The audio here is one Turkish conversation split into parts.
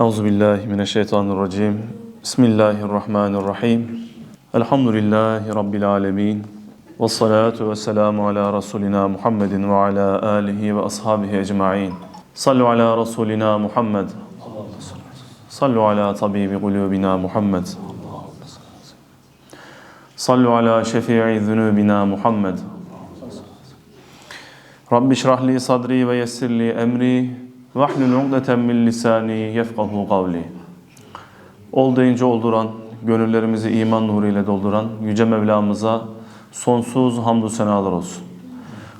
Euzu billahi mineşşeytanirracim. Bismillahirrahmanirrahim. Elhamdülillahi rabbil alamin. Ves salatu vesselamu ala rasulina Muhammedin ve ala alihi ve ashabihi ecmaîn. Sallu ala rasulina Muhammed. Sallu ala tabibi kulubina Muhammed. Sallu ala şefii zunubina Muhammed. Rabbi şrah li sadri ve yessir li emri vahlul ugdeten min lisani yefkahu kavli. Ol olduran, gönüllerimizi iman nuruyla dolduran Yüce Mevlamıza sonsuz hamdü senalar olsun.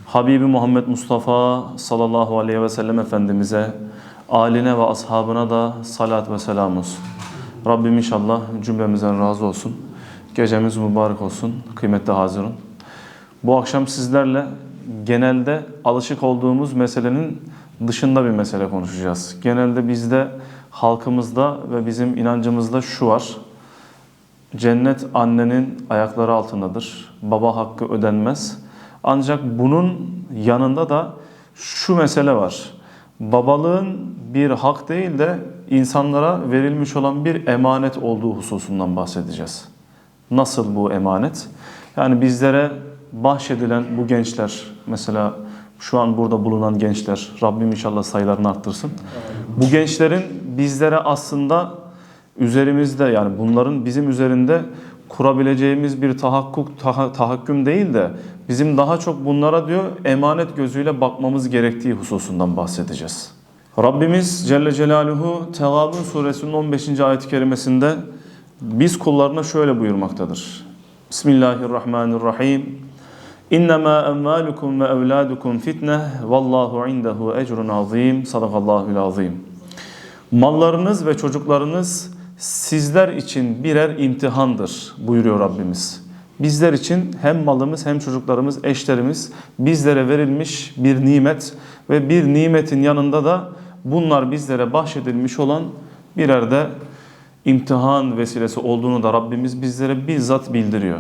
Habibi Muhammed Mustafa sallallahu aleyhi ve sellem Efendimiz'e, aline ve ashabına da salat ve selam olsun. Rabbim inşallah cümlemizden razı olsun. Gecemiz mübarek olsun. Kıymetli hazırın. Bu akşam sizlerle genelde alışık olduğumuz meselenin dışında bir mesele konuşacağız. Genelde bizde, halkımızda ve bizim inancımızda şu var. Cennet annenin ayakları altındadır. Baba hakkı ödenmez. Ancak bunun yanında da şu mesele var. Babalığın bir hak değil de insanlara verilmiş olan bir emanet olduğu hususundan bahsedeceğiz. Nasıl bu emanet? Yani bizlere bahşedilen bu gençler, mesela şu an burada bulunan gençler, Rabbim inşallah sayılarını arttırsın. Bu gençlerin bizlere aslında üzerimizde yani bunların bizim üzerinde kurabileceğimiz bir tahakkuk, taha- tahakküm değil de bizim daha çok bunlara diyor emanet gözüyle bakmamız gerektiği hususundan bahsedeceğiz. Rabbimiz Celle Celaluhu Tegabun suresinin 15. ayet-i kerimesinde biz kullarına şöyle buyurmaktadır. Bismillahirrahmanirrahim. İnnemâ emvâlukum ve evlâdukum fitne vallahu indehu ecrun azîm. Sadakallahul azîm. Mallarınız ve çocuklarınız sizler için birer imtihandır buyuruyor Rabbimiz. Bizler için hem malımız hem çocuklarımız, eşlerimiz bizlere verilmiş bir nimet ve bir nimetin yanında da bunlar bizlere bahşedilmiş olan birer de imtihan vesilesi olduğunu da Rabbimiz bizlere bizzat bildiriyor.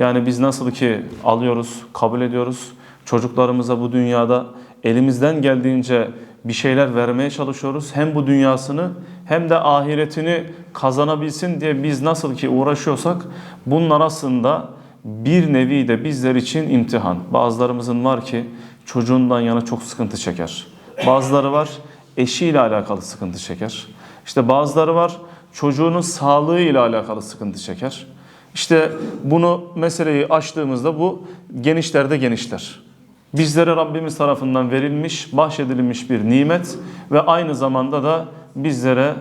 Yani biz nasıl ki alıyoruz, kabul ediyoruz, çocuklarımıza bu dünyada elimizden geldiğince bir şeyler vermeye çalışıyoruz. Hem bu dünyasını hem de ahiretini kazanabilsin diye biz nasıl ki uğraşıyorsak bunlar aslında bir nevi de bizler için imtihan. Bazılarımızın var ki çocuğundan yana çok sıkıntı çeker. Bazıları var eşiyle alakalı sıkıntı çeker. İşte bazıları var çocuğunun sağlığı ile alakalı sıkıntı çeker. İşte bunu meseleyi açtığımızda bu genişlerde genişler. Bizlere Rabbimiz tarafından verilmiş, bahşedilmiş bir nimet ve aynı zamanda da bizlere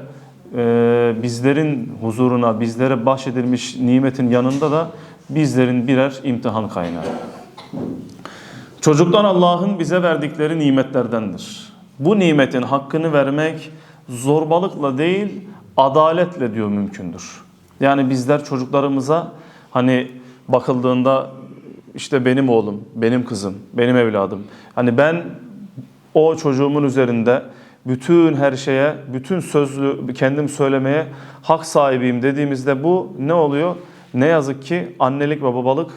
e, bizlerin huzuruna, bizlere bahşedilmiş nimetin yanında da bizlerin birer imtihan kaynağı. Çocuktan Allah'ın bize verdikleri nimetlerdendir. Bu nimetin hakkını vermek zorbalıkla değil, adaletle diyor mümkündür. Yani bizler çocuklarımıza hani bakıldığında işte benim oğlum, benim kızım, benim evladım. Hani ben o çocuğumun üzerinde bütün her şeye, bütün sözlü kendim söylemeye hak sahibiyim dediğimizde bu ne oluyor? Ne yazık ki annelik ve babalık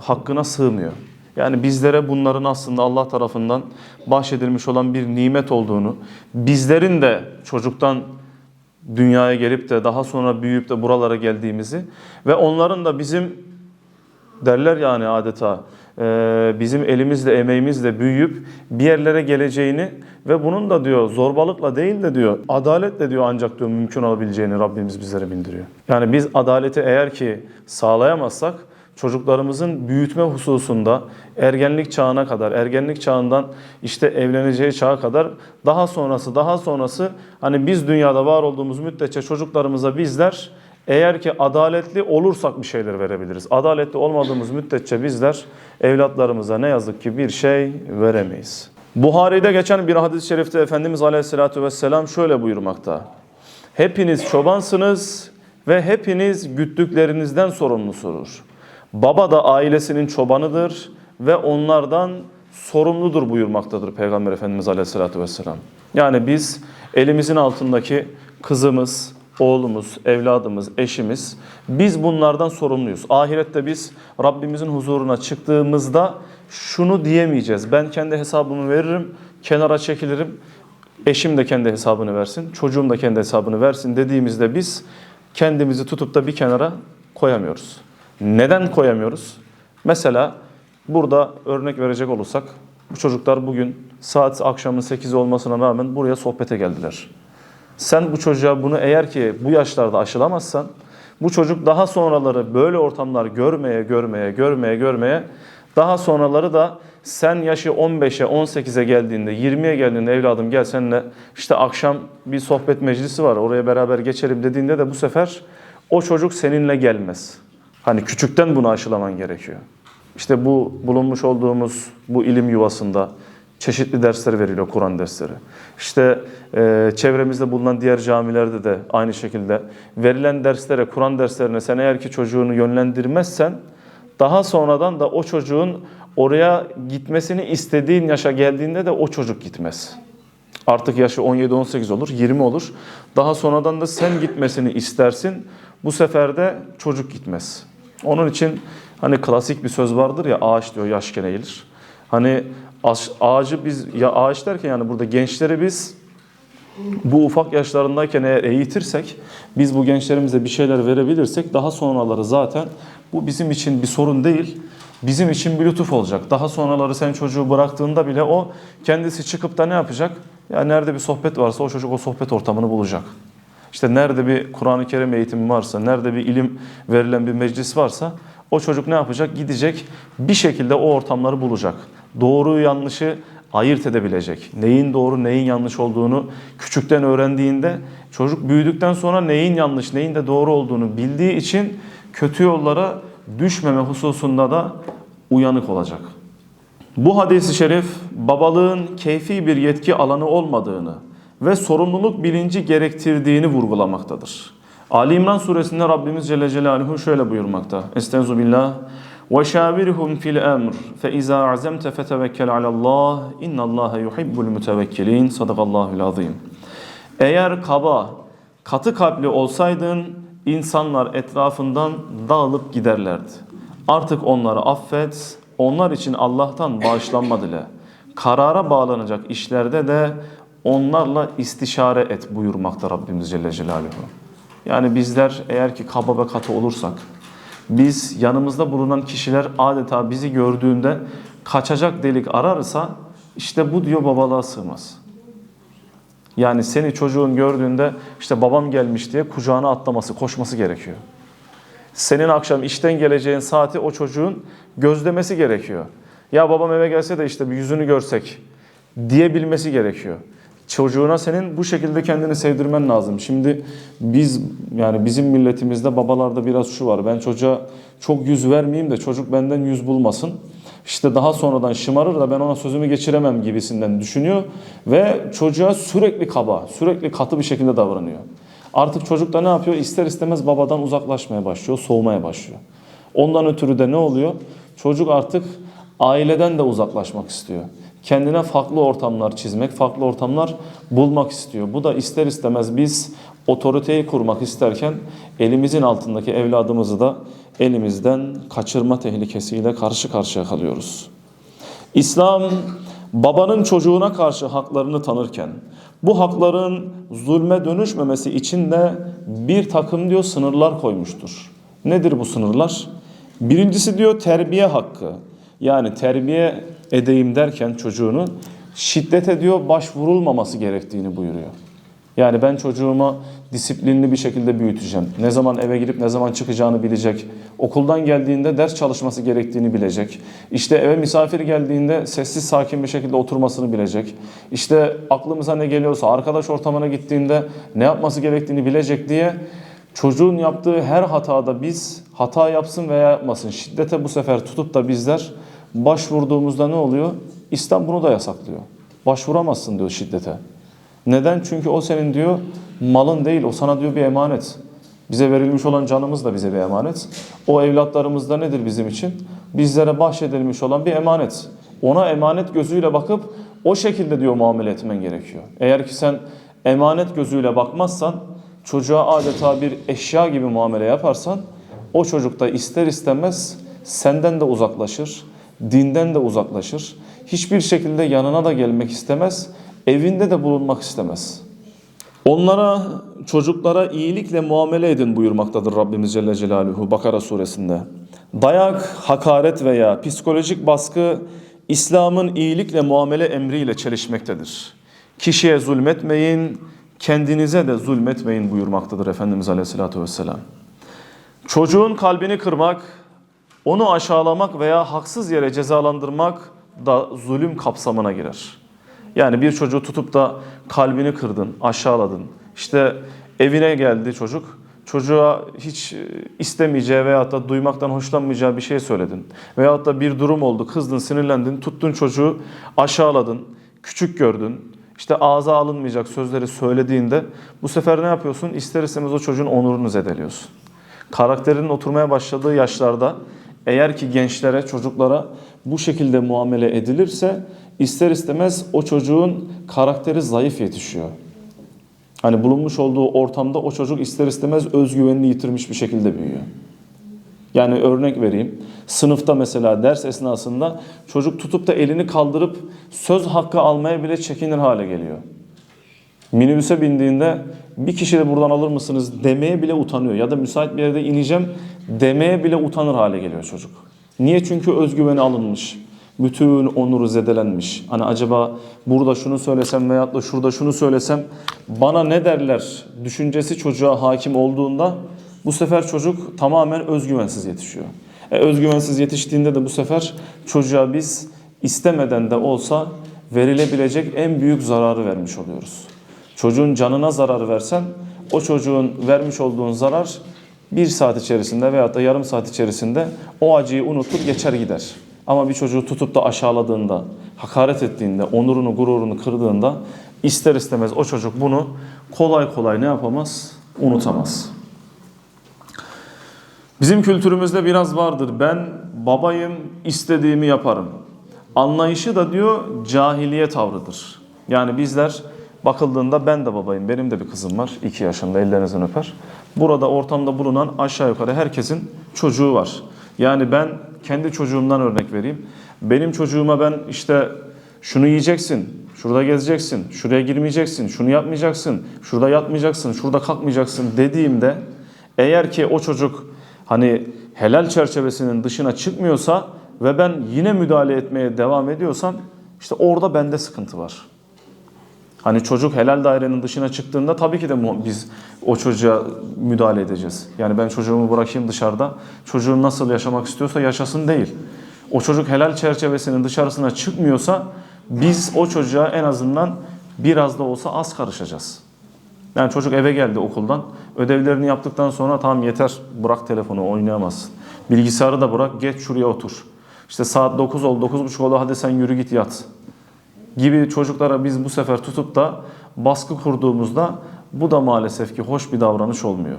hakkına sığmıyor. Yani bizlere bunların aslında Allah tarafından bahşedilmiş olan bir nimet olduğunu, bizlerin de çocuktan dünyaya gelip de daha sonra büyüyüp de buralara geldiğimizi ve onların da bizim derler yani adeta e, bizim elimizle emeğimizle büyüyüp bir yerlere geleceğini ve bunun da diyor zorbalıkla değil de diyor adaletle diyor ancak diyor mümkün olabileceğini Rabbimiz bizlere bildiriyor. Yani biz adaleti eğer ki sağlayamazsak çocuklarımızın büyütme hususunda ergenlik çağına kadar, ergenlik çağından işte evleneceği çağa kadar daha sonrası, daha sonrası hani biz dünyada var olduğumuz müddetçe çocuklarımıza bizler eğer ki adaletli olursak bir şeyler verebiliriz. Adaletli olmadığımız müddetçe bizler evlatlarımıza ne yazık ki bir şey veremeyiz. Buhari'de geçen bir hadis-i şerifte Efendimiz Aleyhisselatü Vesselam şöyle buyurmakta. Hepiniz çobansınız ve hepiniz güttüklerinizden sorumlusunuz. Baba da ailesinin çobanıdır ve onlardan sorumludur buyurmaktadır Peygamber Efendimiz Aleyhisselatü Vesselam. Yani biz elimizin altındaki kızımız, oğlumuz, evladımız, eşimiz biz bunlardan sorumluyuz. Ahirette biz Rabbimizin huzuruna çıktığımızda şunu diyemeyeceğiz. Ben kendi hesabımı veririm, kenara çekilirim. eşim de kendi hesabını versin, çocuğum da kendi hesabını versin dediğimizde biz kendimizi tutup da bir kenara koyamıyoruz. Neden koyamıyoruz? Mesela burada örnek verecek olursak bu çocuklar bugün saat akşamın 8 olmasına rağmen buraya sohbete geldiler. Sen bu çocuğa bunu eğer ki bu yaşlarda aşılamazsan bu çocuk daha sonraları böyle ortamlar görmeye, görmeye, görmeye, görmeye daha sonraları da sen yaşı 15'e, 18'e geldiğinde, 20'ye geldiğinde evladım gel seninle işte akşam bir sohbet meclisi var oraya beraber geçelim dediğinde de bu sefer o çocuk seninle gelmez. Hani küçükten bunu aşılaman gerekiyor. İşte bu bulunmuş olduğumuz bu ilim yuvasında çeşitli dersler veriliyor, Kur'an dersleri. İşte e, çevremizde bulunan diğer camilerde de aynı şekilde verilen derslere, Kur'an derslerine sen eğer ki çocuğunu yönlendirmezsen daha sonradan da o çocuğun oraya gitmesini istediğin yaşa geldiğinde de o çocuk gitmez. Artık yaşı 17-18 olur, 20 olur. Daha sonradan da sen gitmesini istersin. Bu sefer de çocuk gitmez. Onun için hani klasik bir söz vardır ya ağaç diyor yaşken eğilir. Hani ağacı biz ya ağaç derken yani burada gençleri biz bu ufak yaşlarındayken eğer eğitirsek, biz bu gençlerimize bir şeyler verebilirsek daha sonraları zaten bu bizim için bir sorun değil, bizim için bir lütuf olacak. Daha sonraları sen çocuğu bıraktığında bile o kendisi çıkıp da ne yapacak? Ya nerede bir sohbet varsa o çocuk o sohbet ortamını bulacak. İşte nerede bir Kur'an-ı Kerim eğitimi varsa, nerede bir ilim verilen bir meclis varsa o çocuk ne yapacak? Gidecek bir şekilde o ortamları bulacak. Doğruyu yanlışı ayırt edebilecek. Neyin doğru, neyin yanlış olduğunu küçükten öğrendiğinde çocuk büyüdükten sonra neyin yanlış, neyin de doğru olduğunu bildiği için kötü yollara düşmeme hususunda da uyanık olacak. Bu hadisi şerif babalığın keyfi bir yetki alanı olmadığını ve sorumluluk bilinci gerektirdiğini vurgulamaktadır. Ali İmran suresinde Rabbimiz Celle Celaluhu şöyle buyurmakta. Estaizu billah. وَشَاوِرْهُمْ فِي الْأَمْرِ فَإِذَا عَزَمْتَ فَتَوَكَّلْ عَلَى اللّٰهِ اِنَّ اللّٰهَ يُحِبُّ الْمُتَوَكِّلِينَ Sadakallahul azim. Eğer kaba, katı kalpli olsaydın insanlar etrafından dağılıp giderlerdi. Artık onları affet, onlar için Allah'tan bağışlanma dile. Karara bağlanacak işlerde de onlarla istişare et buyurmakta Rabbimiz Celle Celaluhu. Yani bizler eğer ki kaba ve katı olursak, biz yanımızda bulunan kişiler adeta bizi gördüğünde kaçacak delik ararsa işte bu diyor babalığa sığmaz. Yani seni çocuğun gördüğünde işte babam gelmiş diye kucağına atlaması, koşması gerekiyor. Senin akşam işten geleceğin saati o çocuğun gözlemesi gerekiyor. Ya babam eve gelse de işte bir yüzünü görsek diyebilmesi gerekiyor. Çocuğuna senin bu şekilde kendini sevdirmen lazım. Şimdi biz yani bizim milletimizde babalarda biraz şu var. Ben çocuğa çok yüz vermeyeyim de çocuk benden yüz bulmasın. İşte daha sonradan şımarır da ben ona sözümü geçiremem gibisinden düşünüyor ve çocuğa sürekli kaba, sürekli katı bir şekilde davranıyor. Artık çocuk da ne yapıyor? İster istemez babadan uzaklaşmaya başlıyor, soğumaya başlıyor. Ondan ötürü de ne oluyor? Çocuk artık aileden de uzaklaşmak istiyor. Kendine farklı ortamlar çizmek, farklı ortamlar bulmak istiyor. Bu da ister istemez biz otoriteyi kurmak isterken elimizin altındaki evladımızı da elimizden kaçırma tehlikesiyle karşı karşıya kalıyoruz. İslam babanın çocuğuna karşı haklarını tanırken bu hakların zulme dönüşmemesi için de bir takım diyor sınırlar koymuştur. Nedir bu sınırlar? Birincisi diyor terbiye hakkı. Yani terbiye edeyim derken çocuğunu şiddet ediyor başvurulmaması gerektiğini buyuruyor. Yani ben çocuğuma disiplinli bir şekilde büyüteceğim. Ne zaman eve girip ne zaman çıkacağını bilecek. Okuldan geldiğinde ders çalışması gerektiğini bilecek. İşte eve misafir geldiğinde sessiz sakin bir şekilde oturmasını bilecek. İşte aklımıza ne geliyorsa arkadaş ortamına gittiğinde ne yapması gerektiğini bilecek diye çocuğun yaptığı her hatada biz hata yapsın veya yapmasın şiddete bu sefer tutup da bizler başvurduğumuzda ne oluyor? İslam bunu da yasaklıyor. Başvuramazsın diyor şiddete. Neden? Çünkü o senin diyor malın değil, o sana diyor bir emanet. Bize verilmiş olan canımız da bize bir emanet. O evlatlarımız da nedir bizim için? Bizlere bahşedilmiş olan bir emanet. Ona emanet gözüyle bakıp o şekilde diyor muamele etmen gerekiyor. Eğer ki sen emanet gözüyle bakmazsan, çocuğa adeta bir eşya gibi muamele yaparsan, o çocuk da ister istemez senden de uzaklaşır, dinden de uzaklaşır. Hiçbir şekilde yanına da gelmek istemez evinde de bulunmak istemez. Onlara, çocuklara iyilikle muamele edin buyurmaktadır Rabbimiz Celle Celaluhu Bakara suresinde. Dayak, hakaret veya psikolojik baskı İslam'ın iyilikle muamele emriyle çelişmektedir. Kişiye zulmetmeyin, kendinize de zulmetmeyin buyurmaktadır Efendimiz Aleyhisselatü Vesselam. Çocuğun kalbini kırmak, onu aşağılamak veya haksız yere cezalandırmak da zulüm kapsamına girer. Yani bir çocuğu tutup da kalbini kırdın, aşağıladın. İşte evine geldi çocuk. Çocuğa hiç e, istemeyeceği veyahut da duymaktan hoşlanmayacağı bir şey söyledin. Veyahut da bir durum oldu, kızdın, sinirlendin, tuttun çocuğu aşağıladın, küçük gördün. İşte ağza alınmayacak sözleri söylediğinde bu sefer ne yapıyorsun? İster istemez o çocuğun onurunu zedeliyorsun. Karakterinin oturmaya başladığı yaşlarda eğer ki gençlere, çocuklara bu şekilde muamele edilirse ister istemez o çocuğun karakteri zayıf yetişiyor. Hani bulunmuş olduğu ortamda o çocuk ister istemez özgüvenini yitirmiş bir şekilde büyüyor. Yani örnek vereyim. Sınıfta mesela ders esnasında çocuk tutup da elini kaldırıp söz hakkı almaya bile çekinir hale geliyor. Minibüse bindiğinde bir kişi de buradan alır mısınız demeye bile utanıyor. Ya da müsait bir yerde ineceğim demeye bile utanır hale geliyor çocuk. Niye? Çünkü özgüveni alınmış. Bütün onuru zedelenmiş. Hani acaba burada şunu söylesem veyahut da şurada şunu söylesem bana ne derler düşüncesi çocuğa hakim olduğunda bu sefer çocuk tamamen özgüvensiz yetişiyor. E, özgüvensiz yetiştiğinde de bu sefer çocuğa biz istemeden de olsa verilebilecek en büyük zararı vermiş oluyoruz. Çocuğun canına zarar versen o çocuğun vermiş olduğun zarar bir saat içerisinde veyahut da yarım saat içerisinde o acıyı unutur geçer gider. Ama bir çocuğu tutup da aşağıladığında, hakaret ettiğinde, onurunu, gururunu kırdığında ister istemez o çocuk bunu kolay kolay ne yapamaz? Unutamaz. Bizim kültürümüzde biraz vardır. Ben babayım, istediğimi yaparım. Anlayışı da diyor cahiliye tavrıdır. Yani bizler bakıldığında ben de babayım, benim de bir kızım var. 2 yaşında ellerinizden öper. Burada ortamda bulunan aşağı yukarı herkesin çocuğu var. Yani ben kendi çocuğumdan örnek vereyim. Benim çocuğuma ben işte şunu yiyeceksin, şurada gezeceksin, şuraya girmeyeceksin, şunu yapmayacaksın, şurada yatmayacaksın, şurada kalkmayacaksın dediğimde eğer ki o çocuk hani helal çerçevesinin dışına çıkmıyorsa ve ben yine müdahale etmeye devam ediyorsam işte orada bende sıkıntı var. Hani çocuk helal dairenin dışına çıktığında tabii ki de biz o çocuğa müdahale edeceğiz. Yani ben çocuğumu bırakayım dışarıda, çocuğum nasıl yaşamak istiyorsa yaşasın değil. O çocuk helal çerçevesinin dışarısına çıkmıyorsa biz o çocuğa en azından biraz da olsa az karışacağız. Yani çocuk eve geldi okuldan. Ödevlerini yaptıktan sonra tamam yeter bırak telefonu oynayamazsın. Bilgisayarı da bırak geç şuraya otur. İşte saat 9 oldu 9.30 oldu hadi sen yürü git yat. Gibi çocuklara biz bu sefer tutup da baskı kurduğumuzda bu da maalesef ki hoş bir davranış olmuyor.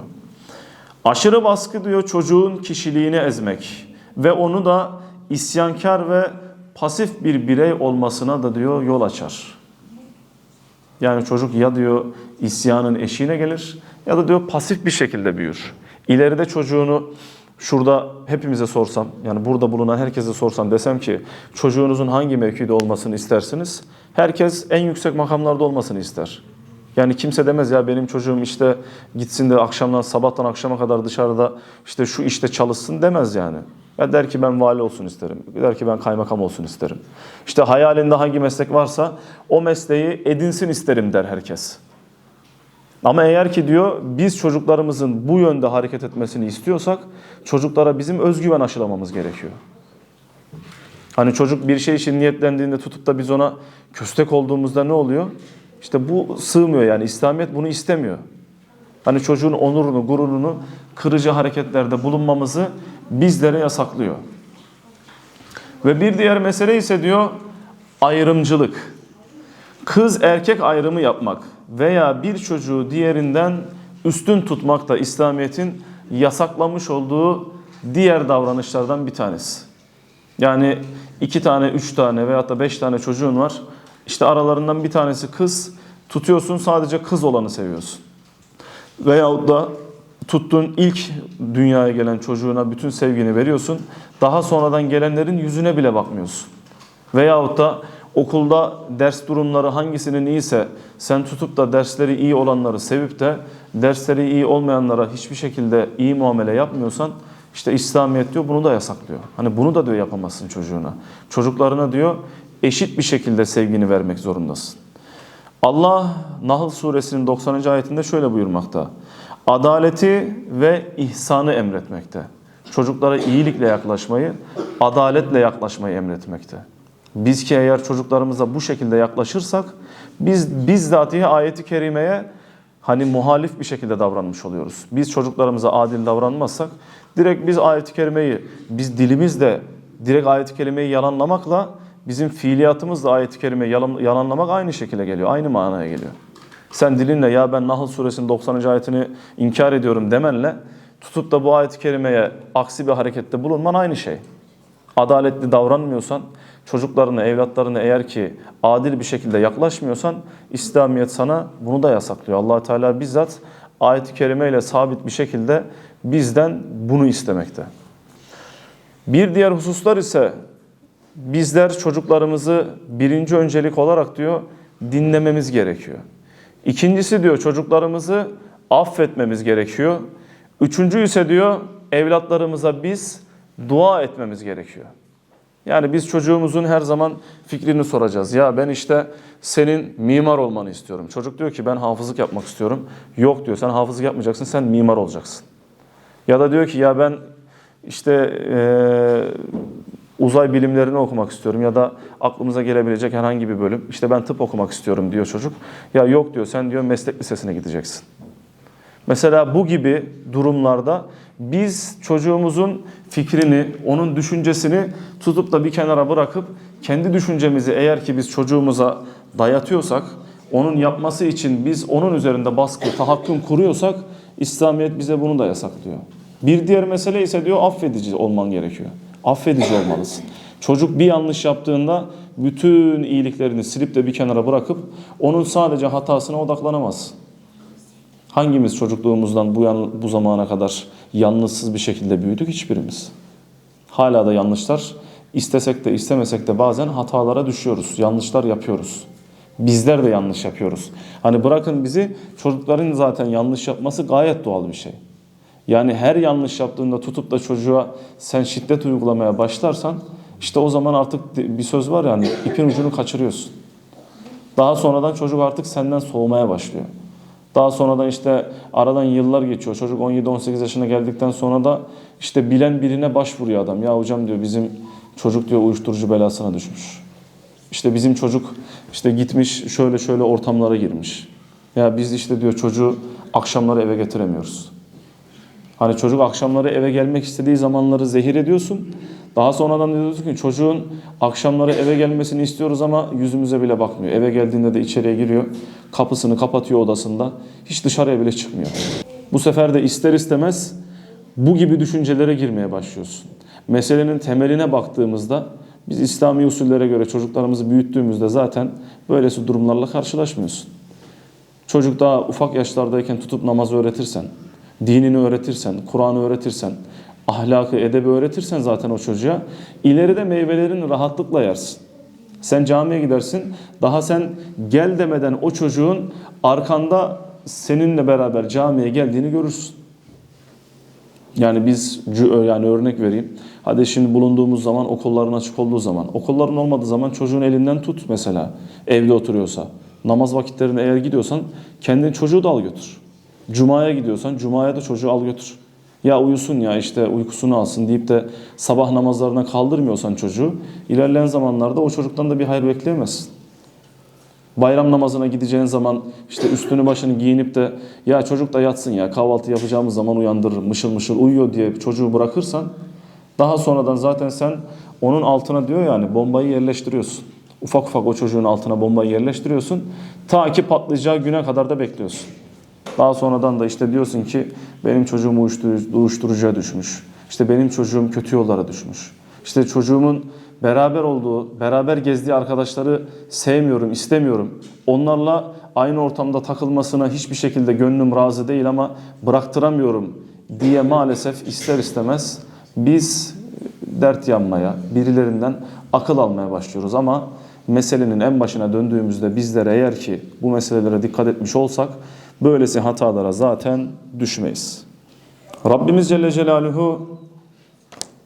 Aşırı baskı diyor çocuğun kişiliğini ezmek ve onu da isyankar ve pasif bir birey olmasına da diyor yol açar. Yani çocuk ya diyor isyanın eşiğine gelir ya da diyor pasif bir şekilde büyür. İleride çocuğunu şurada hepimize sorsam yani burada bulunan herkese sorsam desem ki çocuğunuzun hangi mevkide olmasını istersiniz? Herkes en yüksek makamlarda olmasını ister. Yani kimse demez ya benim çocuğum işte gitsin de akşamdan sabahtan akşama kadar dışarıda işte şu işte çalışsın demez yani. Ya der ki ben vali olsun isterim. Der ki ben kaymakam olsun isterim. İşte hayalinde hangi meslek varsa o mesleği edinsin isterim der herkes. Ama eğer ki diyor biz çocuklarımızın bu yönde hareket etmesini istiyorsak çocuklara bizim özgüven aşılamamız gerekiyor. Hani çocuk bir şey için niyetlendiğinde tutup da biz ona köstek olduğumuzda ne oluyor? İşte bu sığmıyor yani İslamiyet bunu istemiyor. Hani çocuğun onurunu, gururunu kırıcı hareketlerde bulunmamızı bizlere yasaklıyor. Ve bir diğer mesele ise diyor ayrımcılık. Kız erkek ayrımı yapmak veya bir çocuğu diğerinden üstün tutmak da İslamiyet'in yasaklamış olduğu diğer davranışlardan bir tanesi. Yani iki tane, üç tane veyahut da beş tane çocuğun var. İşte aralarından bir tanesi kız. Tutuyorsun sadece kız olanı seviyorsun. Veyahut da tuttuğun ilk dünyaya gelen çocuğuna bütün sevgini veriyorsun. Daha sonradan gelenlerin yüzüne bile bakmıyorsun. Veyahut da Okulda ders durumları hangisinin iyiyse sen tutup da dersleri iyi olanları sevip de dersleri iyi olmayanlara hiçbir şekilde iyi muamele yapmıyorsan işte İslamiyet diyor bunu da yasaklıyor. Hani bunu da diyor yapamazsın çocuğuna. Çocuklarına diyor eşit bir şekilde sevgini vermek zorundasın. Allah Nahl suresinin 90. ayetinde şöyle buyurmakta. Adaleti ve ihsanı emretmekte. Çocuklara iyilikle yaklaşmayı, adaletle yaklaşmayı emretmekte. Biz ki eğer çocuklarımıza bu şekilde yaklaşırsak biz bizzatihi ayeti kerimeye hani muhalif bir şekilde davranmış oluyoruz. Biz çocuklarımıza adil davranmazsak direkt biz ayeti kerimeyi biz dilimizle direkt ayeti kerimeyi yalanlamakla bizim fiiliyatımızla ayeti kerimeyi yalan- yalanlamak aynı şekilde geliyor. Aynı manaya geliyor. Sen dilinle ya ben Nahl suresinin 90. ayetini inkar ediyorum demenle tutup da bu ayet-i kerimeye aksi bir harekette bulunman aynı şey. Adaletli davranmıyorsan, çocuklarına, evlatlarına eğer ki adil bir şekilde yaklaşmıyorsan İslamiyet sana bunu da yasaklıyor. allah Teala bizzat ayet-i kerimeyle sabit bir şekilde bizden bunu istemekte. Bir diğer hususlar ise bizler çocuklarımızı birinci öncelik olarak diyor dinlememiz gerekiyor. İkincisi diyor çocuklarımızı affetmemiz gerekiyor. Üçüncü ise diyor evlatlarımıza biz dua etmemiz gerekiyor. Yani biz çocuğumuzun her zaman fikrini soracağız. Ya ben işte senin mimar olmanı istiyorum. Çocuk diyor ki ben hafızlık yapmak istiyorum. Yok diyor sen hafızlık yapmayacaksın sen mimar olacaksın. Ya da diyor ki ya ben işte eee, uzay bilimlerini okumak istiyorum ya da aklımıza gelebilecek herhangi bir bölüm. İşte ben tıp okumak istiyorum diyor çocuk. Ya yok diyor sen diyor meslek lisesine gideceksin. Mesela bu gibi durumlarda biz çocuğumuzun fikrini, onun düşüncesini tutup da bir kenara bırakıp kendi düşüncemizi eğer ki biz çocuğumuza dayatıyorsak, onun yapması için biz onun üzerinde baskı, tahakküm kuruyorsak İslamiyet bize bunu da yasaklıyor. Bir diğer mesele ise diyor affedici olman gerekiyor. Affedici olmalısın. Çocuk bir yanlış yaptığında bütün iyiliklerini silip de bir kenara bırakıp onun sadece hatasına odaklanamazsın. Hangimiz çocukluğumuzdan bu, yan, bu zamana kadar yanlışsız bir şekilde büyüdük? Hiçbirimiz. Hala da yanlışlar istesek de istemesek de bazen hatalara düşüyoruz. Yanlışlar yapıyoruz. Bizler de yanlış yapıyoruz. Hani bırakın bizi çocukların zaten yanlış yapması gayet doğal bir şey. Yani her yanlış yaptığında tutup da çocuğa sen şiddet uygulamaya başlarsan işte o zaman artık bir söz var yani ipin ucunu kaçırıyorsun. Daha sonradan çocuk artık senden soğumaya başlıyor. Daha sonradan işte aradan yıllar geçiyor. Çocuk 17-18 yaşına geldikten sonra da işte bilen birine başvuruyor adam. Ya hocam diyor bizim çocuk diyor uyuşturucu belasına düşmüş. İşte bizim çocuk işte gitmiş şöyle şöyle ortamlara girmiş. Ya biz işte diyor çocuğu akşamları eve getiremiyoruz. Hani çocuk akşamları eve gelmek istediği zamanları zehir ediyorsun. Daha sonradan diyorsun ki çocuğun akşamları eve gelmesini istiyoruz ama yüzümüze bile bakmıyor. Eve geldiğinde de içeriye giriyor. Kapısını kapatıyor odasında. Hiç dışarıya bile çıkmıyor. Bu sefer de ister istemez bu gibi düşüncelere girmeye başlıyorsun. Meselenin temeline baktığımızda biz İslami usullere göre çocuklarımızı büyüttüğümüzde zaten böylesi durumlarla karşılaşmıyorsun. Çocuk daha ufak yaşlardayken tutup namazı öğretirsen, dinini öğretirsen, Kur'an'ı öğretirsen, ahlakı, edebi öğretirsen zaten o çocuğa ileride meyvelerini rahatlıkla yersin. Sen camiye gidersin, daha sen gel demeden o çocuğun arkanda seninle beraber camiye geldiğini görürsün. Yani biz yani örnek vereyim. Hadi şimdi bulunduğumuz zaman okulların açık olduğu zaman, okulların olmadığı zaman çocuğun elinden tut mesela evde oturuyorsa. Namaz vakitlerinde eğer gidiyorsan kendin çocuğu da al götür. Cuma'ya gidiyorsan Cuma'ya da çocuğu al götür. Ya uyusun ya işte uykusunu alsın deyip de sabah namazlarına kaldırmıyorsan çocuğu ilerleyen zamanlarda o çocuktan da bir hayır bekleyemezsin. Bayram namazına gideceğin zaman işte üstünü başını giyinip de ya çocuk da yatsın ya kahvaltı yapacağımız zaman uyandırırım mışıl mışıl uyuyor diye çocuğu bırakırsan daha sonradan zaten sen onun altına diyor yani bombayı yerleştiriyorsun. Ufak ufak o çocuğun altına bombayı yerleştiriyorsun. Ta ki patlayacağı güne kadar da bekliyorsun. Daha sonradan da işte diyorsun ki benim çocuğum uyuşturucu, uyuşturucuya düşmüş. İşte benim çocuğum kötü yollara düşmüş. İşte çocuğumun beraber olduğu, beraber gezdiği arkadaşları sevmiyorum, istemiyorum. Onlarla aynı ortamda takılmasına hiçbir şekilde gönlüm razı değil ama bıraktıramıyorum diye maalesef ister istemez biz dert yanmaya, birilerinden akıl almaya başlıyoruz ama meselenin en başına döndüğümüzde bizler eğer ki bu meselelere dikkat etmiş olsak böylesi hatalara zaten düşmeyiz. Rabbimiz Celle Celaluhu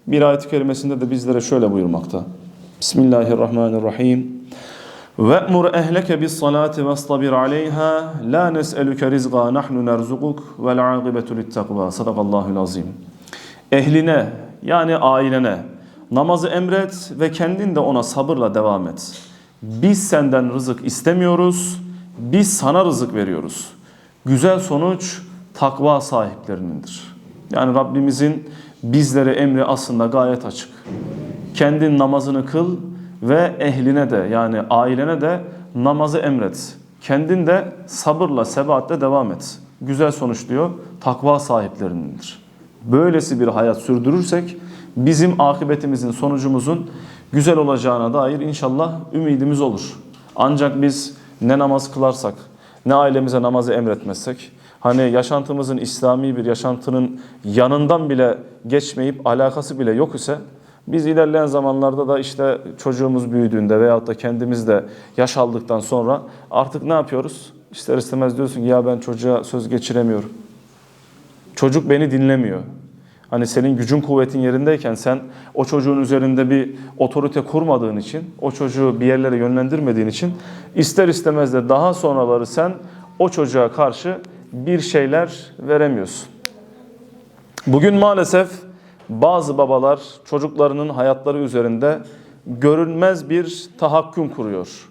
bir ayet-i kerimesinde de bizlere şöyle buyurmakta. Bismillahirrahmanirrahim. وَأْمُرْ اَهْلَكَ بِالصَّلَاةِ وَاسْطَبِرْ عَلَيْهَا لَا نَسْأَلُكَ رِزْقًا نَحْنُ نَرْزُقُكَ وَالْعَاقِبَةُ لِلتَّقْوَى Sadakallahul azim. Ehline yani ailene namazı emret ve kendin de ona sabırla devam et. Biz senden rızık istemiyoruz, biz sana rızık veriyoruz. Güzel sonuç takva sahiplerinindir. Yani Rabbimizin bizlere emri aslında gayet açık. Kendin namazını kıl ve ehline de yani ailene de namazı emret. Kendin de sabırla, sebatle devam et. Güzel sonuç diyor, takva sahiplerinindir. Böylesi bir hayat sürdürürsek bizim akıbetimizin, sonucumuzun güzel olacağına dair inşallah ümidimiz olur. Ancak biz ne namaz kılarsak, ne ailemize namazı emretmezsek, hani yaşantımızın İslami bir yaşantının yanından bile geçmeyip alakası bile yok ise biz ilerleyen zamanlarda da işte çocuğumuz büyüdüğünde veyahut da kendimiz de yaş aldıktan sonra artık ne yapıyoruz? İster istemez diyorsun ki ya ben çocuğa söz geçiremiyorum. Çocuk beni dinlemiyor. Hani senin gücün kuvvetin yerindeyken sen o çocuğun üzerinde bir otorite kurmadığın için, o çocuğu bir yerlere yönlendirmediğin için ister istemez de daha sonraları sen o çocuğa karşı bir şeyler veremiyorsun. Bugün maalesef bazı babalar çocuklarının hayatları üzerinde görünmez bir tahakküm kuruyor.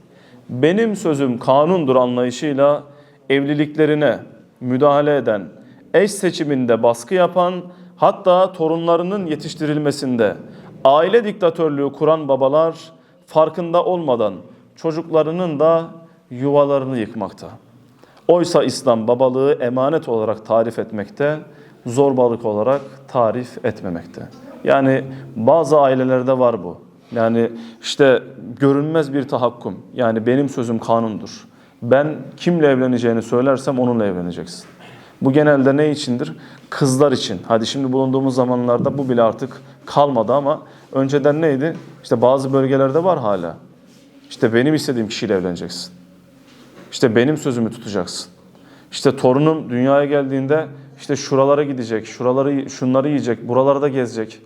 Benim sözüm kanundur anlayışıyla evliliklerine müdahale eden, eş seçiminde baskı yapan, hatta torunlarının yetiştirilmesinde aile diktatörlüğü kuran babalar farkında olmadan çocuklarının da yuvalarını yıkmakta. Oysa İslam babalığı emanet olarak tarif etmekte, zorbalık olarak tarif etmemekte. Yani bazı ailelerde var bu. Yani işte görünmez bir tahakküm. Yani benim sözüm kanundur. Ben kimle evleneceğini söylersem onunla evleneceksin. Bu genelde ne içindir? Kızlar için. Hadi şimdi bulunduğumuz zamanlarda bu bile artık kalmadı ama önceden neydi? İşte bazı bölgelerde var hala. İşte benim istediğim kişiyle evleneceksin. İşte benim sözümü tutacaksın. İşte torunum dünyaya geldiğinde işte şuralara gidecek, şuraları şunları yiyecek, buralarda gezecek.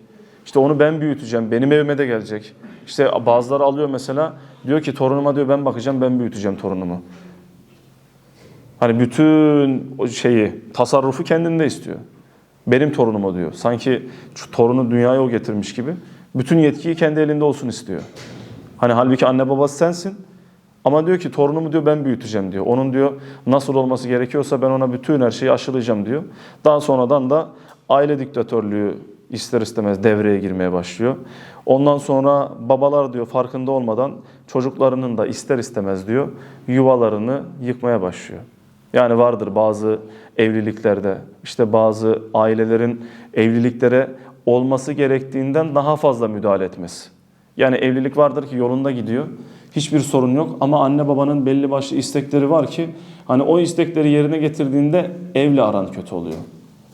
İşte onu ben büyüteceğim, benim evime de gelecek. İşte bazıları alıyor mesela diyor ki torunuma diyor ben bakacağım, ben büyüteceğim torunumu. Hani bütün şeyi, tasarrufu kendinde istiyor. Benim torunuma diyor. Sanki şu torunu dünyaya o getirmiş gibi. Bütün yetkiyi kendi elinde olsun istiyor. Hani halbuki anne babası sensin. Ama diyor ki torunumu diyor ben büyüteceğim diyor. Onun diyor nasıl olması gerekiyorsa ben ona bütün her şeyi aşılayacağım diyor. Daha sonradan da aile diktatörlüğü ister istemez devreye girmeye başlıyor. Ondan sonra babalar diyor farkında olmadan çocuklarının da ister istemez diyor yuvalarını yıkmaya başlıyor. Yani vardır bazı evliliklerde işte bazı ailelerin evliliklere olması gerektiğinden daha fazla müdahale etmesi. Yani evlilik vardır ki yolunda gidiyor. Hiçbir sorun yok ama anne babanın belli başlı istekleri var ki hani o istekleri yerine getirdiğinde evli aran kötü oluyor.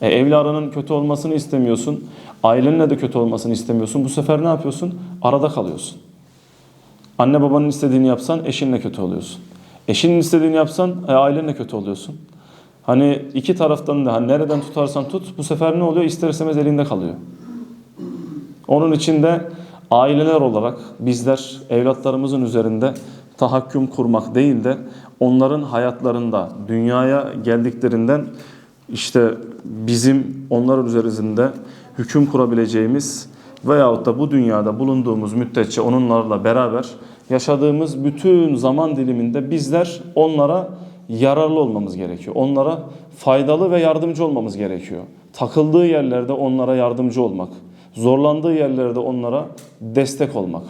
E, evli aranın kötü olmasını istemiyorsun. Ailenle de kötü olmasını istemiyorsun. Bu sefer ne yapıyorsun? Arada kalıyorsun. Anne babanın istediğini yapsan eşinle kötü oluyorsun. Eşinin istediğini yapsan e, ailenle kötü oluyorsun. Hani iki taraftan da hani nereden tutarsan tut bu sefer ne oluyor? İster istemez elinde kalıyor. Onun için de aileler olarak bizler evlatlarımızın üzerinde tahakküm kurmak değil de onların hayatlarında dünyaya geldiklerinden işte bizim onlar üzerinde hüküm kurabileceğimiz veyahut da bu dünyada bulunduğumuz müddetçe onlarla beraber yaşadığımız bütün zaman diliminde bizler onlara yararlı olmamız gerekiyor. Onlara faydalı ve yardımcı olmamız gerekiyor. Takıldığı yerlerde onlara yardımcı olmak, zorlandığı yerlerde onlara destek olmak.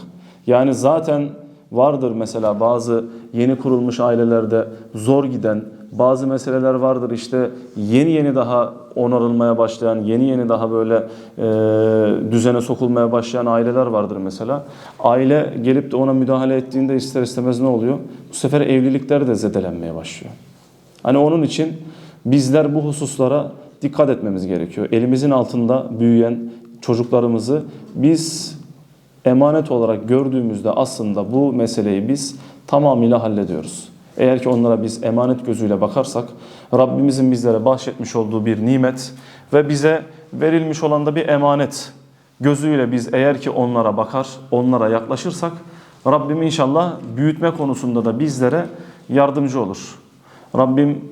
Yani zaten vardır mesela bazı yeni kurulmuş ailelerde zor giden bazı meseleler vardır işte yeni yeni daha onarılmaya başlayan, yeni yeni daha böyle e, düzene sokulmaya başlayan aileler vardır mesela. Aile gelip de ona müdahale ettiğinde ister istemez ne oluyor? Bu sefer evlilikler de zedelenmeye başlıyor. Hani onun için bizler bu hususlara dikkat etmemiz gerekiyor. Elimizin altında büyüyen çocuklarımızı biz emanet olarak gördüğümüzde aslında bu meseleyi biz tamamıyla hallediyoruz. Eğer ki onlara biz emanet gözüyle bakarsak Rabbimizin bizlere bahşetmiş olduğu bir nimet ve bize verilmiş olan da bir emanet gözüyle biz eğer ki onlara bakar, onlara yaklaşırsak Rabbim inşallah büyütme konusunda da bizlere yardımcı olur. Rabbim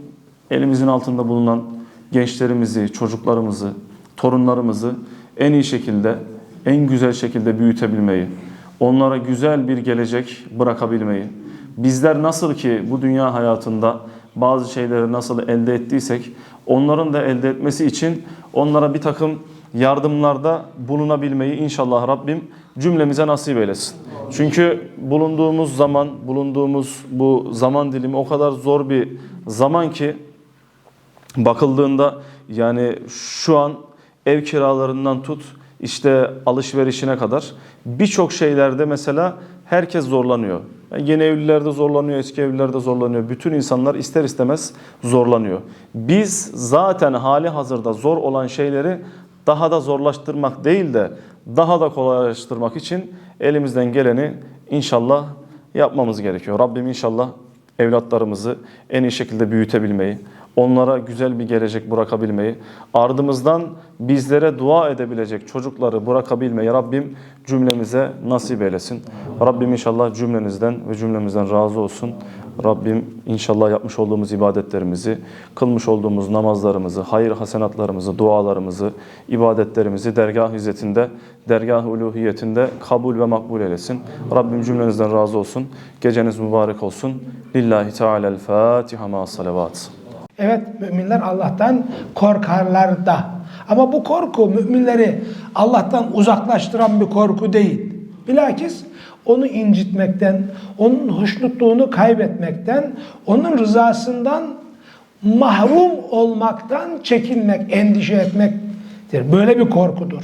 elimizin altında bulunan gençlerimizi, çocuklarımızı, torunlarımızı en iyi şekilde, en güzel şekilde büyütebilmeyi, onlara güzel bir gelecek bırakabilmeyi, bizler nasıl ki bu dünya hayatında bazı şeyleri nasıl elde ettiysek, onların da elde etmesi için onlara bir takım yardımlarda bulunabilmeyi inşallah Rabbim cümlemize nasip eylesin. Çünkü bulunduğumuz zaman, bulunduğumuz bu zaman dilimi o kadar zor bir zaman ki bakıldığında yani şu an ev kiralarından tut işte alışverişine kadar birçok şeylerde mesela herkes zorlanıyor. Yani yeni evlilerde zorlanıyor, eski evlilerde zorlanıyor. Bütün insanlar ister istemez zorlanıyor. Biz zaten hali hazırda zor olan şeyleri daha da zorlaştırmak değil de daha da kolaylaştırmak için elimizden geleni inşallah yapmamız gerekiyor. Rabbim inşallah evlatlarımızı en iyi şekilde büyütebilmeyi, onlara güzel bir gelecek bırakabilmeyi, ardımızdan bizlere dua edebilecek çocukları bırakabilmeyi Rabbim cümlemize nasip eylesin. Rabbim inşallah cümlenizden ve cümlemizden razı olsun. Rabbim inşallah yapmış olduğumuz ibadetlerimizi, kılmış olduğumuz namazlarımızı, hayır hasenatlarımızı, dualarımızı, ibadetlerimizi dergah hizmetinde, dergah uluhiyetinde kabul ve makbul eylesin. Rabbim cümlenizden razı olsun. Geceniz mübarek olsun. Lillahi Teala'l-Fatiha ma salavat. Evet müminler Allah'tan korkarlar da. Ama bu korku müminleri Allah'tan uzaklaştıran bir korku değil. Bilakis onu incitmekten, onun hoşnutluğunu kaybetmekten, onun rızasından mahrum olmaktan çekinmek, endişe etmektir. Böyle bir korkudur.